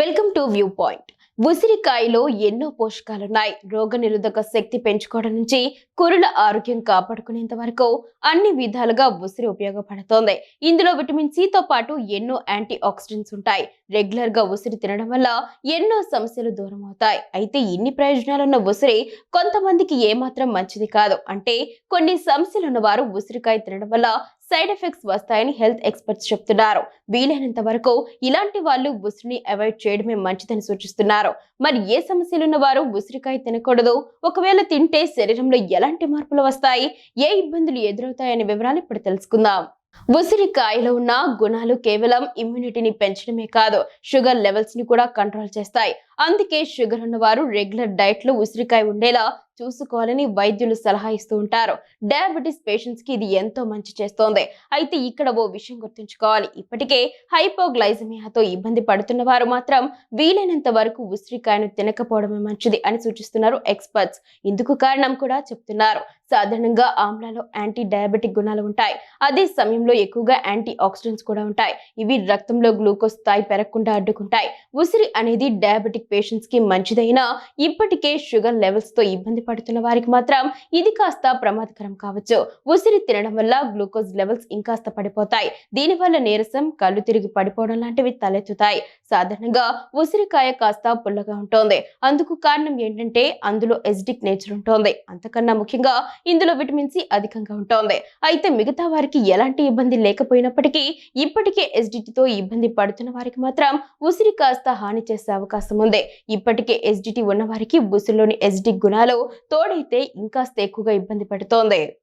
Welcome to view point. ఉసిరికాయలో ఎన్నో పోషకాలున్నాయి. రోగ నిరోధక శక్తి పెంచుకోవడం నుంచి కురుల ఆరోగ్యం కాపాడుకునేంత వరకు అన్ని విధాలుగా ఉసిరి ఉపయోగపడుతోంది. ఇందులో విటమిన్ సితో పాటు ఎన్నో యాంటీ ఆక్సిడెంట్స్ ఉంటాయి. రెగ్యులర్గా ఉసిరి తినడం వల్ల ఎన్నో సమస్యలు దూరం అవుతాయి అయితే ఇన్ని ప్రయోజనాలున్న ఉసిరి కొంతమందికి ఏమాత్రం మంచిది కాదు. అంటే కొన్ని సమస్యలు ఉన్న వారు ఉసిరికాయ తినడం వల్ల సైడ్ ఎఫెక్ట్స్ వస్తాయని హెల్త్ ఎక్స్పర్ట్స్ చెప్తున్నారు. వీలైనంత వరకు ఇలాంటి వాళ్ళు ఉసిరిని అవాయిడ్ చేయడమే మంచిదని సూచిస్తున్నారు. మరి ఏ సమస్యలున్న వారు ఉసిరికాయ తినకూడదు? ఒకవేళ తింటే శరీరంలో ఎలాంటి మార్పులు వస్తాయి? ఏ ఇబ్బందులు ఎదురవుతాయనే వివరాలు ఇప్పుడు తెలుసుకుందాం. ఉసిరికాయలో ఉన్న గుణాలు కేవలం ఇమ్యూనిటీని పెంచడమే కాదు షుగర్ లెవెల్స్ని కూడా కంట్రోల్ చేస్తాయి. అందుకే షుగర్ ఉన్నవారు రెగ్యులర్ డైట్లో ఉసిరికాయ ఉండేలా చూసుకోవాలని వైద్యులు సలహా ఇస్తూ ఉంటారు. డయాబెటీస్ పేషెంట్స్కి ఇది ఎంతో మంచి చేస్తోంది. అయితే ఇక్కడ ఓ విషయం గుర్తుంచుకోవాలి. ఇప్పటికే హైపోగ్లైజమియాతో ఇబ్బంది పడుతున్న వారు మాత్రం వీలైనంత వరకు ఉసిరికాయను తినకపోవడమే మంచిది అని సూచిస్తున్నారు ఎక్స్పర్ట్స్ ఇందుకు కారణం కూడా చెప్తున్నారు. సాధారణంగా ఆమ్లాలో యాంటీ డయాబెటిక్ గుణాలు ఉంటాయి. అదే సమయంలో ఎక్కువగా యాంటీ ఆక్సిడెంట్స్ కూడా ఉంటాయి. ఇవి రక్తంలో గ్లూకోజ్ స్థాయి పెరగకుండా అడ్డుకుంటాయి. ఉసిరి అనేది డయాబెటిక్ పేషెంట్స్కి మంచిదైనా ఇప్పటికే షుగర్ లెవెల్స్తో ఇబ్బంది పడుతున్న వారికి మాత్రం ఇది కాస్త ప్రమాదకరం కావచ్చు. ఉసిరి తినడం వల్ల గ్లూకోజ్ లెవెల్స్ ఇంకాస్త పడిపోతాయి. దీనివల్ల నీరసం కళ్ళు తిరిగి పడిపోవడం లాంటివి తలెత్తుతాయి. సాధారణంగా ఉసిరికాయ కాస్త పుల్లగా ఉంటుంది. అందుకు కారణం ఏంటంటే అందులో ఎసిడిక్ నేచర్ ఉంటుంది. అంతకన్నా ముఖ్యంగా ఇందులో విటమిన్ సి అధికంగా ఉంటుంది. అయితే మిగతా వారికి ఎలాంటి ఇబ్బంది లేకపోయినప్పటికీ ఇప్పటికే ఎస్డిటీతో ఇబ్బంది పడుతున్న వారికి మాత్రం ఉసిరి కాస్త హాని చేసే అవకాశం ఉంది. ఇప్పటికే ఎస్డిటీ ఉన్న వారికి ఉసిరిలోని ఎసిడిక్ గుణాలు తోడైతే ఇంకాస్త ఎక్కువగా ఇబ్బంది పెడుతోంది.